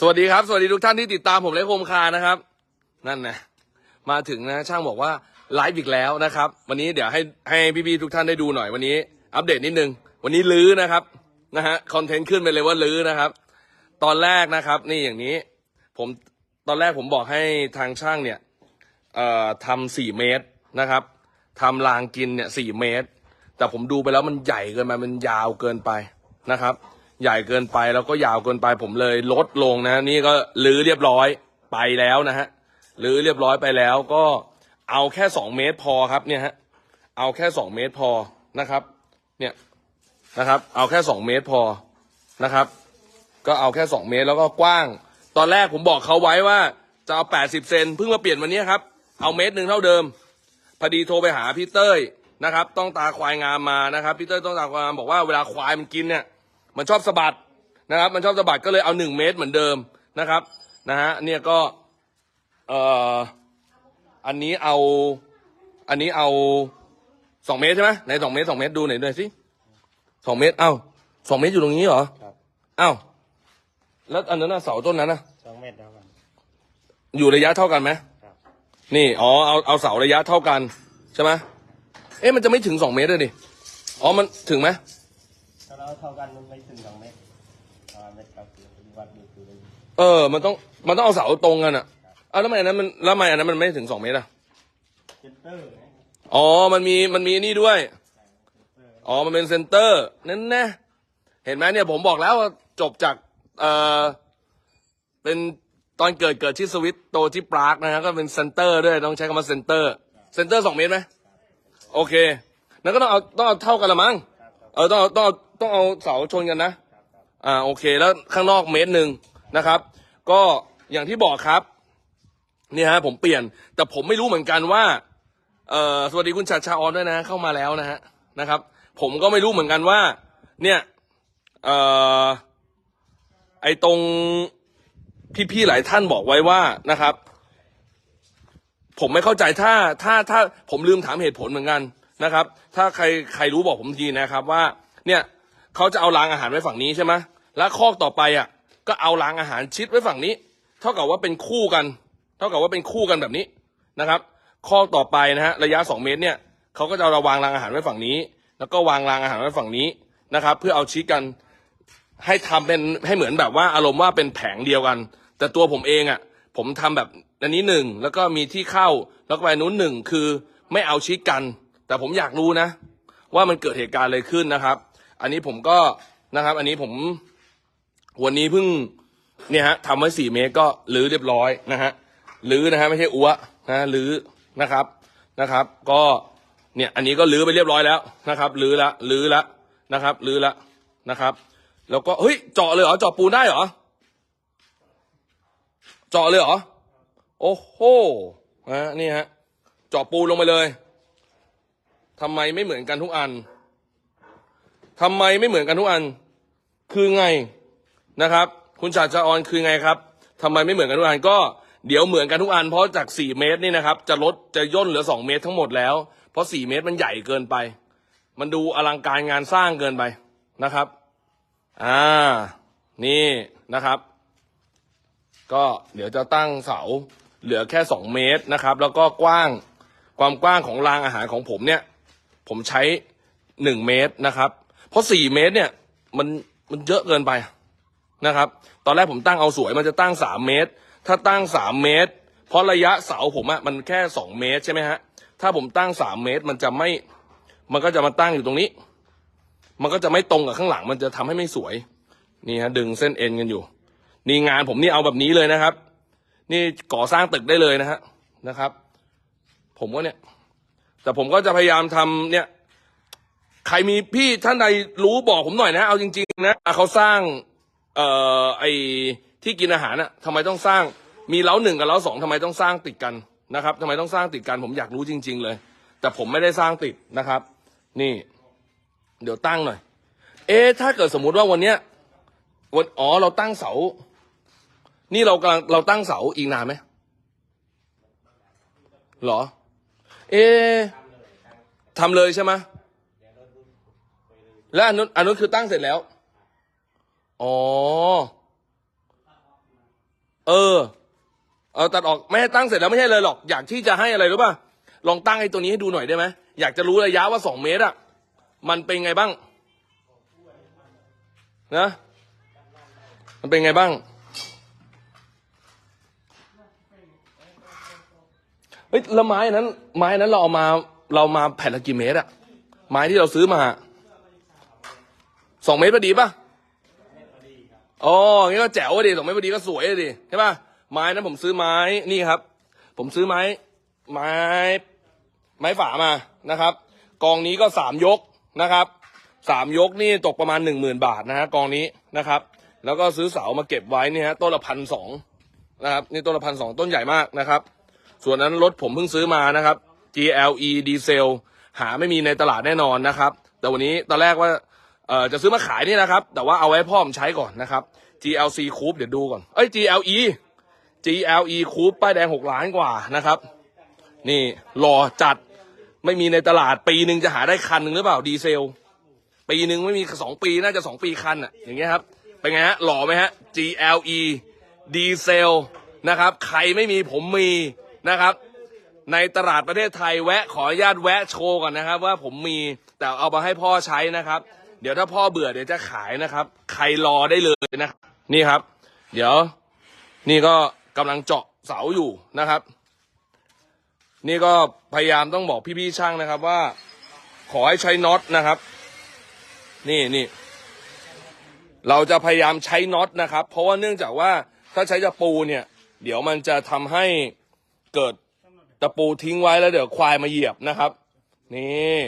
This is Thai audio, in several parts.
สวัสดีครับ สวัสดีทุกท่านที่ติดตามผมและโคมคานะครับ นั่นนะมาถึงนะช่างบอกว่าไลฟ์อีกแล้วนะครับ วันนี้เดี๋ยวให้ให้พี่ๆทุกท่านได้ดูหน่อยวันนี้ อัปเดตนิดนึง วันนี้ลื้อนะครับนะฮะคอนเทนต์ขึ้นไปเลยว่าลื้อนะครับ ตอนแรกนะครับ นี่อย่างนี้ ผมตอนแรกผมบอกให้ทางช่างเนี่ยเอ่อทำสี่เมตรนะครับทำรางกินเนี่ยสี่เมตร แต่ผมดูไปแล้วมันใหญ่เกินไปมันยาวเกินไปนะครับ ใหญ่เกินไปแล้วก็ยาวเกินไปผมเลยลดลงนะ นี่ก็ลื้อเรียบร้อยไปแล้วนะฮะลื้อเรียบร้อยไปแล้วก็เอาแค่สองเมตรพอครับเนี่ยฮะเอาแค่สองเมตรพอนะครับ เนี่ยนะครับ เอาแค่สองเมตรพอนะครับ ก็เอาแค่สองเมตรแล้วก็กว้าง ตอนแรกผมบอกเขาไว้ว่าจะเอาแปดสิบเซนเพิ่งมาเปลี่ยนวันนี้ครับ เอาเมตรหนึ่งเท่าเดิมพอดีโทรไปหาพี่เต้ยนะครับ ต้องตาควายงามมานะครับพี่เต้ยต้องตาควายงามบอกว่าเวลาควายมันกินเนี่ย มันชอบสะบัดนะครับ มันชอบสะบัดก็เลยเอาหนึ่งเมตรเหมือนเดิมนะครับนะฮะเนี่ยก็เอ่ออันนี้เอา อันนี้เอาสองเมตรใช่ไหมไหนสองเมตรสองเมตรดูหน่อยด้วยสิสองเมตรเอ้าสองเมตรอยู่ตรงนี้เหรอครับ เอ้าแล้วอันนั้นน่ะเสาต้นนั้นน่ะสองเมตรแล้วกันอยู่ระยะเท่ากันไหมครับ นี่อ๋อเอาเอาเสาระยะเท่ากันใช่ไหมเอ๊ะมันจะไม่ถึงสองเมตรเลยดิอ๋อมันถึงไหมถ้า เราเท่ากันมันไม่ถึงสองเมตรประมาณเมตรเก้าสิบวัดดูคือเลยเออ มันต้อง มันต้องเอาเสาตรงกันอะอ้าวแล้วทำไมอันนั้นมันแล้วทำไมอันนั้นมันไม่ถึงสองเมตรอะเจนเตอร์ไงอ๋อ มันมี มันมีนี่ด้วย อ๋อ มันเป็นเซนเตอร์นั่นแนะเห็นไหมเนี่ยผมบอกแล้วว่าจบจาก เอ่อ เป็นตอนเกิดเกิดที่สวิตโตที่ปรากนะฮะก็เป็นเซนเตอร์ด้วยต้องใช้คำว่าเซนเตอร์เซนเตอร์สองเมตรไหมโอเคนั้นก็ต้องเอาต้องเอาเท่ากันละมั้ง เออต้องเอาต้องเอา ต้องเอาเสาชนกันนะอ่าโอเคแล้วข้างนอกเมตรหนึ่งนะครับ ก็อย่างที่บอกครับเนี่ยฮะผมเปลี่ยน แต่ผมไม่รู้เหมือนกันว่าเอ่อสวัสดีคุณชัดชาออนด้วยนะ เข้ามาแล้วนะฮะนะครับ ผมก็ไม่รู้เหมือนกันว่า เนี่ยเอ่อไอตรงพี่ๆหลายท่านบอกไว้ว่านะครับ ผมไม่เข้าใจถ้าถ้าถ้าผมลืมถามเหตุผลเหมือนกันนะครับ ถ้าใครใครรู้บอกผมทีนะครับว่า เนี่ย เขาจะเอารางอาหารไว้ฝั่งนี้ใช่ไหมแล้วคอกต่อไปอะก็เอารางอาหารชิดไว้ฝั่งนี้ เท่ากับว่าเป็นคู่กัน เท่ากับว่าเป็นคู่กันแบบนี้นะครับ คอกต่อไปนะฮะระยะสองเมตรเนี่ยเขาก็จะเอาวางรางอาหารไว้ฝั่งนี้ แล้วก็วางรางอาหารไว้ฝั่งนี้นะครับ เพื่อเอาชิดกันให้ทำเป็นให้เหมือนแบบว่าอารมณ์ว่าเป็นแผงเดียวกัน แต่ตัวผมเองอะผมทำแบบอันนี้หนึ่งแล้วก็มีที่เข้าแล้วก็ไปนู้นหนึ่งคือไม่เอาชิดกัน แต่ผมอยากรู้นะ ว่ามันเกิดเหตุการณ์อะไรขึ้นนะครับ อันนี้ผมก็นะครับ อันนี้ผมวันนี้เพิ่งเนี่ยฮะทำไว้สี่เมตรก็รื้อเรียบร้อยนะฮะรื้อนะฮะไม่ใช่อัวนะรื้อนะครับนะครับ ก็เนี่ยอันนี้ก็รื้อไปเรียบร้อยแล้วนะครับรื้อละรื้อละนะครับรื้อละนะครับ แล้วก็เฮ้ยเจาะเลยเหรอเจาะปูนได้เหรอเจาะเลยเหรอโอ้โหนะนี่ฮะเจาะปูลงไปเลยทำไมไม่เหมือนกันทุกอัน ทำไมไม่เหมือนกันทุกอัน คือไงนะครับ คุณชาติชาออนคือไงครับทำไมไม่เหมือนกันทุกอันก็เดี๋ยวเหมือนกันทุกอัน เพราะจากสี่เมตรนี่นะครับ จะลดจะย่นเหลือสองเมตรทั้งหมดแล้ว เพราะสี่เมตรมันใหญ่เกินไป มันดูอลังการงานสร้างเกินไปนะครับ อ่า นี่นะครับ ก็เดี๋ยวจะตั้งเสาเหลือแค่สองเมตรนะครับ แล้วก็กว้างความกว้างของรางอาหารของผมเนี่ย ผมใช้หนึ่งเมตรนะครับ ราะสี่เมตรเนี่ย มันมันเยอะเกินไปนะครับ ตอนแรกผมตั้งเอาสวยมันจะตั้งสามเมตร ถ้าตั้งสามเมตร เพราะระยะเสาผมอะมันแค่สองเมตรใช่ไหมฮะถ้าผมตั้งสามเมตรมันจะไม่ มันก็จะมาตั้งอยู่ตรงนี้ มันก็จะไม่ตรงกับข้างหลัง มันจะทำให้ไม่สวย นี่ฮะดึงเส้นเอ็นกันอยู่ นี่งานผมนี่เอาแบบนี้เลยนะครับ นี่ก่อสร้างตึกได้เลยนะฮะนะครับ ผมก็เนี่ย แต่ผมก็จะพยายามทำเนี่ย ใครมีพี่ท่านใดรู้บอกผมหน่อยนะ เอาจริง ๆ นะอะเขาสร้าง เอ่อไอที่กินอาหารน่ะทำไมต้องสร้าง มีเล้าหนึ่งกับเล้าสองทำไมต้องสร้างติดกันนะครับทำไมต้องสร้างติดกันผมอยากรู้จริง ๆ เลย แต่ผมไม่ได้สร้างติดนะครับ นี่ เดี๋ยวตั้งหน่อย เอ๊ะถ้าเกิดสมมุติว่าวันเนี้ยวันอ๋อเราตั้งเสา นี่เรากำลังเราตั้งเสาอีกนานไหมหรอ เอ๊ะทำเลยใช่ไหม แล้วอันนู้นอันนู้นคือตั้งเสร็จแล้ว อ๋อ เออ เออตัดออกไม่ให้ตั้งเสร็จแล้วไม่ใช่เลยหรอก อยากที่จะให้อะไรรู้ป่ะ ลองตั้งไอ้ตัวนี้ให้ดูหน่อยได้ไหมอยากจะรู้ระยะว่าสองเมตรอะมันเป็นไงบ้าง นะ มันเป็นไงบ้างเฮ้ยแล้วไม้นั้น ไม้นั้นเราเอามา เรามาแผ่นละกี่เมตรอะไม้ที่เราซื้อมา สองเมตรพอดีป่ะอ๋องี้ก็แจ๋วอะดิสองเมตรพอดีก็สวยอะดิใช่ป่ะไม้นั้นผมซื้อไม้นี่ครับ ผมซื้อไม้ ไม้ ไม้ฝามานะครับ กองนี้ก็สามยกนะครับสามยกนี่ตกประมาณหนึ่งหมื่นบาทนะฮะกองนี้นะครับ แล้วก็ซื้อเสามาเก็บไว้นี่ฮะต้นละพันสองนะครับนี่ต้นละพันสองต้นใหญ่มากนะครับ ส่วนนั้นรถผมเพิ่งซื้อมานะครับ GLE ดีเซลหาไม่มีในตลาดแน่นอนนะครับ แต่วันนี้ตอนแรกว่า เอ่อจะซื้อมาขายนี่นะครับ แต่ว่าเอาไว้พ่อผมใช้ก่อนนะครับ GLC Coupe เดี๋ยวดูก่อนเอ้ย GLE GLE Coupe ป้ายแดงหกล้านกว่านะครับ นี่หล่อจัดไม่มีในตลาดปีหนึ่งจะหาได้คันหนึ่งหรือเปล่าดีเซล ปีหนึ่งไม่มีสองปีน่าจะสองปีคันอะอย่างเงี้ยครับเป็นไงฮะหล่อไหมฮะ GLE ดีเซลนะครับ ใครไม่มีผมมีนะครับ ในตลาดประเทศไทยแวะขออนุญาตแวะโชว์ก่อนนะครับ ว่าผมมีแต่เอามาให้พ่อใช้นะครับ ดี๋ยวถ้าพ่อเบื่อเดี๋ยวจะขายนะครับ ใครรอได้เลยนะ นี่ครับ เดี๋ยว นี่ก็กำลังเจาะเสาอยู่นะครับ นี่ก็พยายามต้องบอกพี่ๆช่างนะครับว่า ขอให้ใช้น็อตนะครับ นี่นี่เราจะพยายามใช้น็อตนะครับ เพราะว่าเนื่องจากว่าถ้าใช้ตะปูเนี่ย เดี๋ยวมันจะทำให้เกิดตะปูทิ้งไว้แล้วเดี๋ยวควายมาเหยียบนะครับ นี่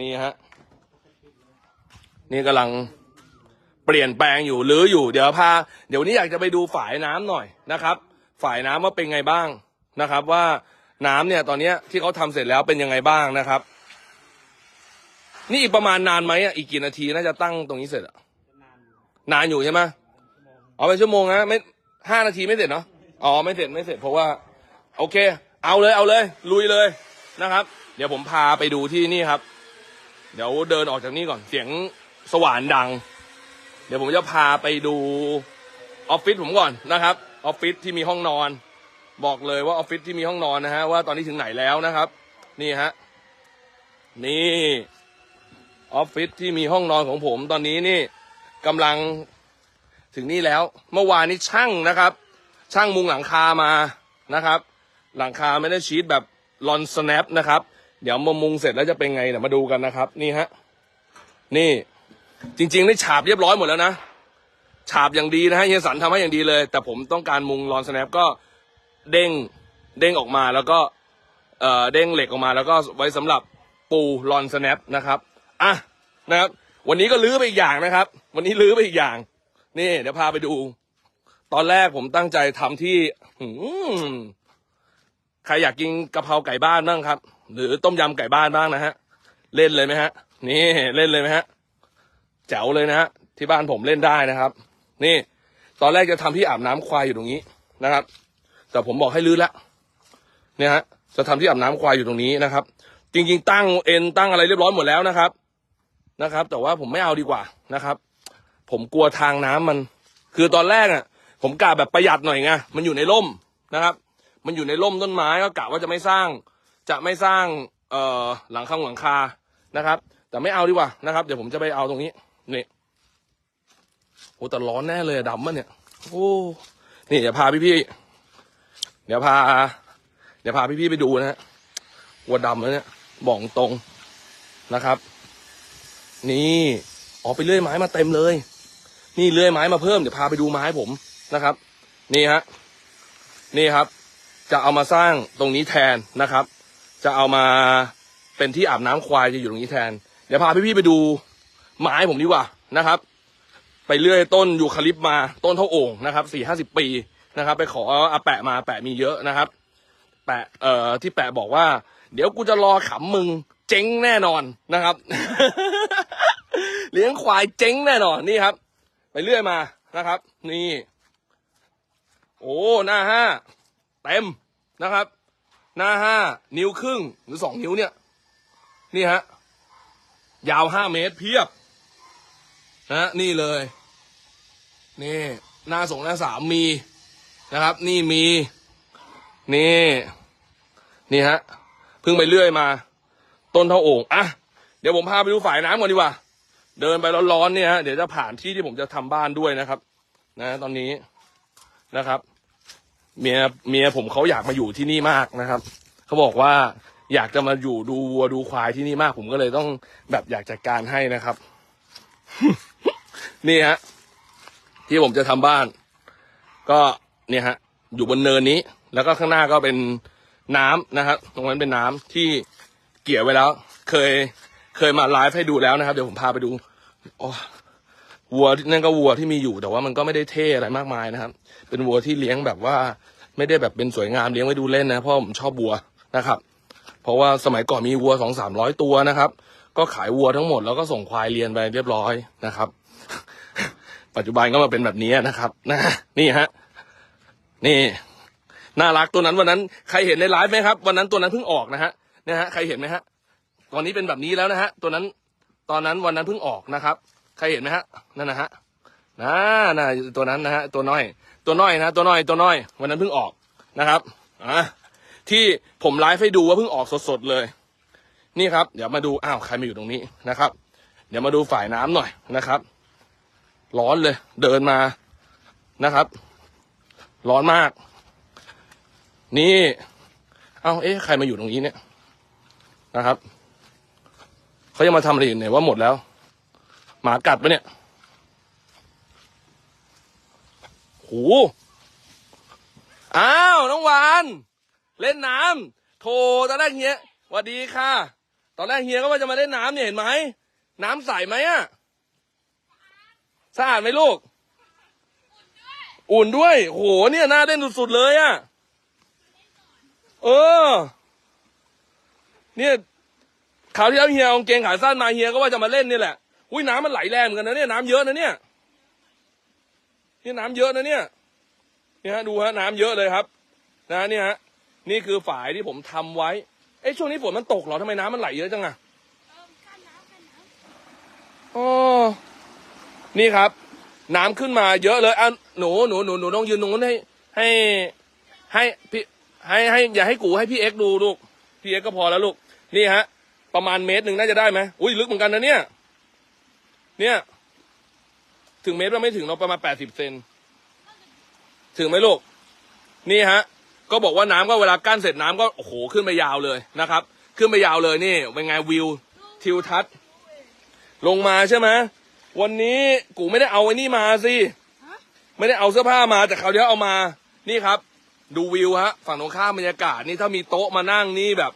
นี่ฮะ นี่กำลังเปลี่ยนแปลงอยู่หรืออยู่เดี๋ยวพา เดี๋ยวนี้อยากจะไปดูฝายน้ำหน่อยนะครับ ฝายน้ำว่าเป็นไงบ้างนะครับ ว่าน้ำเนี่ยตอนเนี้ยที่เขาทำเสร็จแล้วเป็นยังไงบ้างนะครับ นี่อีกประมาณนานไหมอะอีกกี่นาทีน่าจะตั้งตรงนี้เสร็จอะนานอยู่ใช่ไหมเอาไปชั่วโมงนะไม่ห้านาทีไม่เสร็จเนาะอ๋อไม่เสร็จไม่เสร็จเพราะว่า โอเค เอาเลยเอาเลย ลุยเลยนะครับ เดี๋ยวผมพาไปดูที่นี่ครับ เดี๋ยวเดินออกจากนี่ก่อนเสียง สว่านดัง เดี๋ยวผมจะพาไปดูออฟฟิศผมก่อนนะครับออฟฟิศที่มีห้องนอน บอกเลยว่าออฟฟิศที่มีห้องนอนนะฮะว่าตอนนี้ถึงไหนแล้วนะครับ นี่ฮะนี่ออฟฟิศที่มีห้องนอนของผมตอนนี้นี่กำลังถึงนี่แล้ว เมื่อวานนี้ช่างนะครับ ช่างมุงหลังคามานะครับ หลังคาไม่ได้ชีตแบบลอนสแนปนะครับ เดี๋ยวมามุงเสร็จแล้วจะเป็นไงเดี๋ยวมาดูกันนะครับ นี่ฮะนี่ จริงๆได้ฉาบเรียบร้อยหมดแล้วนะฉาบอย่างดีนะฮะเฮียสันทำให้อย่างดีเลย แต่ผมต้องการมุงลอนสแนปก็เด้งเด้งออกมาแล้วก็เอ่อเด้งเหล็กออกมาแล้วก็ไว้สำหรับปูลอนสแนปนะครับอะนะครับวันนี้ก็ลื้อไปอีกอย่างนะครับ วันนี้ลื้อไปอีกอย่าง นี่เดี๋ยวพาไปดู ตอนแรกผมตั้งใจทำที่หืมใครอยากกินกะเพราไก่บ้านบ้างครับ หรือต้มยำไก่บ้านบ้างนะฮะ เล่นเลยไหมฮะ นี่เล่นเลยไหมฮะ แจ๋วเลยนะฮะที่บ้านผมเล่นได้นะครับ นี่ ตอนแรกจะทำที่อาบน้ำควายอยู่ตรงนี้นะครับ แต่ผมบอกให้ลื้อแล้วเนี่ยฮะจะทำที่อาบน้ำควายอยู่ตรงนี้นะครับ จริง ๆ ตั้งเอ็นตั้งอะไรเรียบร้อยหมดแล้วนะครับนะครับ แต่ว่าผมไม่เอาดีกว่านะครับ ผมกลัวทางน้ำมัน คือตอนแรกอะ ผมกะแบบประหยัดหน่อยไงมันอยู่ในร่มนะครับ มันอยู่ในร่มต้นไม้ก็กะว่าจะไม่สร้าง จะไม่สร้างเอ่อหลังคาหลังคานะครับ แต่ไม่เอาดีกว่านะครับ เดี๋ยวผมจะไปเอาตรงนี้ นี่โอ้แต่ร้อนแน่เลยดำมันเนี่ย โอ้นี่เดี๋ยวพาพี่ๆเดี๋ยวพา เดี๋ยวพาพี่ๆไปดูนะฮะวัวดำแล้วเนี่ยบอกตรงนะครับ นี่ออกไปเลื่อยไม้มาเต็มเลย นี่เลื่อยไม้มาเพิ่มเดี๋ยวพาไปดูไม้ผมนะครับ นี่ฮะนี่ครับ จะเอามาสร้างตรงนี้แทนนะครับ จะเอามาเป็นที่อาบน้ำควายจะอยู่ตรงนี้แทน เดี๋ยวพาพี่ๆไปดู ไม้ผมดีกว่านะครับ ไปเลื่อยต้นยูคาลิปมาต้นเท่าโอ่งนะครับสี่ห้าสิบปีนะครับ ไปขออาแปะมาแปะมีเยอะนะครับ แปะเอ่อที่แปะบอกว่า เดี๋ยวกูจะรอขำมึงเจ๊งแน่นอนนะครับ เลี้ยงควายเจ๊งแน่นอนนี่ครับ ไปเลื่อยมานะครับ นี่ โอ้หน้าห้าเต็มนะครับ หน้าห้านิ้วครึ่งหรือสองนิ้วเนี่ย นี่ฮะยาวห้าเมตรเพียบ นะนี่เลย นี่หน้าสองหน้าสามมีนะครับ นี่มี นี่ นี่ฮะเพิ่งไปเลื่อยมา ต้นเท่าโอ่งอะเดี๋ยวผมพาไปดูฝ่ายน้ำก่อนดีกว่า เดินไปร้อนๆเนี่ยฮะเดี๋ยวจะผ่านที่ที่ผมจะทำบ้านด้วยนะครับ นะ ตอนนี้นะครับเมียเมียผมเขาอยากมาอยู่ที่นี่มากนะครับเขาบอกว่าอยากจะมาอยู่ดูวัวดูควายที่นี่มาก ผมก็เลยต้องแบบอยากจัดการให้นะครับ นี่ฮะ ที่ผมจะทำบ้าน ก็เนี่ยฮะ อยู่บนเนินนี้ แล้วก็ข้างหน้าก็เป็นน้ำนะครับ ตรงนั้นเป็นน้ำที่เกี่ยวไว้แล้ว เคยเคยมาไลฟ์ให้ดูแล้วนะครับ เดี๋ยวผมพาไปดูโอ้วัวนั่นก็วัวที่มีอยู่แต่ว่ามันก็ไม่ได้เท่อะไรมากมายนะครับ เป็นวัวที่เลี้ยงแบบว่า ไม่ได้แบบเป็นสวยงามเลี้ยงไว้ดูเล่นนะเพราะผมชอบวัวนะครับ เพราะว่าสมัยก่อนมีวัวสองสามร้อยตัวนะครับ ก็ขายวัวทั้งหมดแล้วก็ส่งควายเรียนไปเรียบร้อยนะครับ ปัจจุบันก็มาเป็นแบบนี้นะครับนะนี่ฮะ นี่น่ารักตัวนั้นวันนั้นใครเห็นในไลฟ์ไหมครับ วันนั้นตัวนั้นเพิ่งออกนะฮะเนี่ยฮะใครเห็นไหมฮะ ตอนนี้เป็นแบบนี้แล้วนะฮะ ตัวนั้น ตอนนั้นวันนั้นเพิ่งออกนะครับ ใครเห็นไหมฮะนั่นนะฮะน่าน่าตัวนั้นนะฮะตัวน้อย ตัวน้อยนะตัวน้อยตัวน้อย วันนั้นเพิ่งออกนะครับอะที่ผมไลฟ์ให้ดูว่าเพิ่งออกสดๆเลย นี่ครับ เดี๋ยวมาดูอ้าวใครมาอยู่ตรงนี้นะครับ เดี๋ยวมาดูฝ่ายน้ำหน่อยนะครับ ร้อนเลย เดินมานะครับ ร้อนมาก นี่ เอาเอ๊ะใครมาอยู่ตรงนี้เนี่ยนะครับเขายังมาทำอะไรอยู่เนี่ยว่าหมดแล้ว หมากัดปะเนี่ยโหอ้าวน้องวาน เล่นน้ำโถตอนแรกเฮียสวัสดีค่ะ ตอนแรกเฮียก็ว่าจะมาเล่นน้ำเนี่ยเห็นไหมน้ำใสไหมอะสะอาดไหมลูก อุ่นด้วยโหเนี่ยน่าเล่นสุดๆเลยอะเออ เนี่ยคราวที่แล้วเฮียเอาเกงขาสั้นมาเฮียก็ว่าจะมาเล่นนี่แหละอุ้ยน้ำมันไหลแรงเหมือนกันนะเนี่ยน้ำเยอะนะเนี่ยนี่น้ำเยอะนะเนี่ยนี่ฮะดูฮะน้ำเยอะเลยครับ นะเนี่ยฮะนี่คือฝายที่ผมทำไว้ เอ้ช่วงนี้ฝนมันตกเหรอทำไมน้ำมันไหลเยอะจังอะอ๋อนี่ครับ น้ำขึ้นมาเยอะเลยอะหนูหนูหนูหนูต้องยืนตรงนู้นให้ ให้ ให้พี่ให้ให้อย่าให้กูให้พี่เอ็กดูลูกพี่เอ็กก็พอแล้วลูกนี่ฮะ ประมาณเมตรหนึ่งน่าจะได้ไหมอุ้ยลึกเหมือนกันนะเนี่ย เนี่ย ถึงเมตรก็ไม่ถึงเราประมาณแปดสิบเซนถึงไหมลูกนี่ฮะ ก็บอกว่าน้ำก็เวลากั้นเสร็จน้ำก็โอ้โหขึ้นไปยาวเลยนะครับ ขึ้นไปยาวเลยนี่เป็นไงวิวทิวทัศน์ลงมาใช่ไหมวันนี้กูไม่ได้เอาไอ้นี่มาสิไม่ได้เอาเสื้อผ้ามาแต่คราวเดียวเอามานี่ครับ ดูวิวฮะฝั่งตรงข้ามบรรยากาศนี่ถ้ามีโต๊ะมานั่งนี่แบบ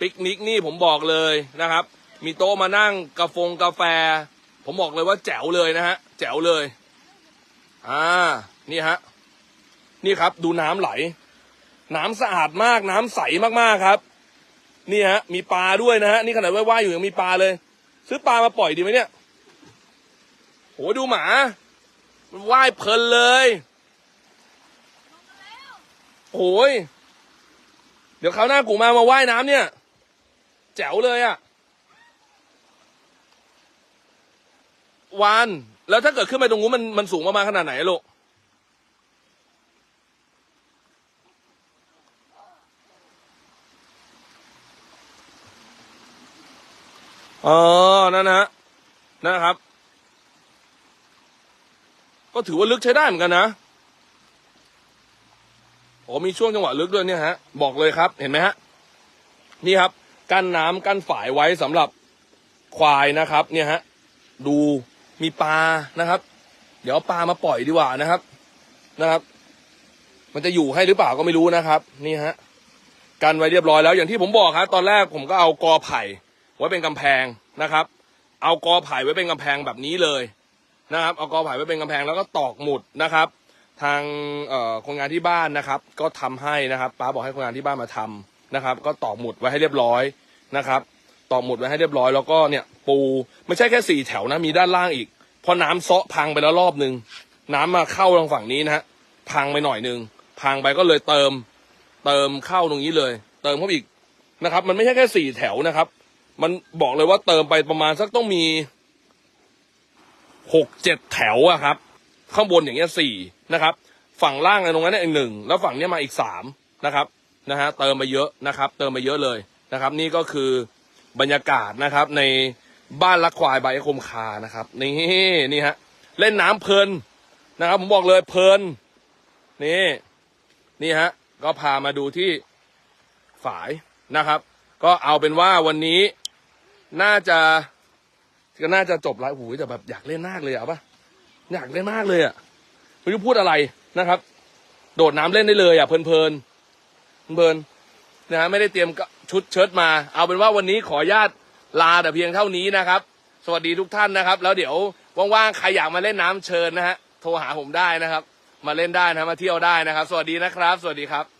ปิกนิกนี่ผมบอกเลยนะครับ มีโต๊ะมานั่งกาแฟกาแฟ ผมบอกเลยว่าแจ๋วเลยนะฮะแจ๋วเลย อ่า นี่ฮะ นี่ครับ ดูน้ำไหล น้ำสะอาดมากน้ำใสมากๆครับ นี่ฮะ มีปลาด้วยนะฮะ นี่ขนาดว่ายๆอยู่ยังมีปลาเลย ซื้อปลามาปล่อยดีไหมเนี่ยโหดูหมา มันว่ายเพลินเลยโอ้ยเดี๋ยวคราวหน้ากูมามาว่ายน้ำเนี่ย แจ๋วเลยอะวานแล้วถ้าเกิดขึ้นไปตรงนู้นมันมันสูงประมาณขนาดไหนลูก อ๋อนั่นนะนะครับ ก็ถือว่าลึกใช้ได้เหมือนกันนะโอ้มีช่วงจังหวะลึกด้วยเนี่ยฮะ บอกเลยครับ เห็นไหมฮะ นี่ครับ กั้นน้ำกั้นฝายไว้สำหรับควายนะครับ เนี่ยฮะ ดูมีปลานะครับ เดี๋ยวปลามาปล่อยดีกว่านะครับ นะครับ มันจะอยู่ให้หรือเปล่าก็ไม่รู้นะครับ นี่ฮะ กันไว้เรียบร้อยแล้วอย่างที่ผมบอกครับตอนแรกผมก็เอากอไผ่ ไว้เป็นกำแพงนะครับ เอากอไผ่ไว้เป็นกำแพงแบบนี้เลยนะครับ เอากอไผ่ไว้เป็นกำแพงแล้วก็ตอกหมุดนะครับ ทางคนงานที่บ้านนะครับ ก็ทำให้นะครับป้าบอกให้คนงานที่บ้านมาทำนะครับ ก็ตอกหมุดไว้ให้เรียบร้อยนะครับตอกหมุดไว้ให้เรียบร้อยแล้วก็เนี่ยปูไม่ใช่แค่สี่แถวนะมีด้านล่างอีกพราะน้ำเซาะพังไปแล้วรอบนึง น้ำมาเข้าทางฝั่งนี้นะฮะพังไปหน่อยนึงพังไปก็เลยเติม เติมเข้าตรงนี้เลย เติมเข้าอีกนะครับ มันไม่ใช่แค่สี่แถวนะครับ มันบอกเลยว่าเติมไปประมาณสักต้องมีหกเจ็ดแถวอะครับ ข้างบนอย่างเงี้ยสี่นะครับ ฝั่งล่างตรงนั้นเนี่ยอีกหนึ่งแล้วฝั่งเนี้ยมาอีกสามนะครับนะฮะเติมมาเยอะนะครับ เติมมาเยอะเลยนะครับ นี่ก็คือบรรยากาศนะครับ ในบ้านลักควายใบคมคานะครับ นี่นี่ฮะเล่นน้ำเพลินนะครับ ผมบอกเลยเพลินนี่นี่ฮะก็พามาดูที่ฝายนะครับ ก็เอาเป็นว่าวันนี้ น่าจะก็น่าจะจบแล้วโอ้โหแต่แบบอยากเล่นมากเลยอะเอาปะอยากเล่นมากเลยอะไม่รู้พูดอะไรนะครับ โดดน้ำเล่นได้เลยอะเพลินเพลินเพลินนะฮะไม่ได้เตรียมชุดเชิ้ตมา เอาเป็นว่าวันนี้ขอญาตลาแต่เพียงเท่านี้นะครับ สวัสดีทุกท่านนะครับ แล้วเดี๋ยวว่างๆใครอยากมาเล่นน้ำเชิญนะฮะโทรหาผมได้นะครับ มาเล่นได้นะมาเที่ยวได้นะครับ สวัสดีนะครับ สวัสดีครับ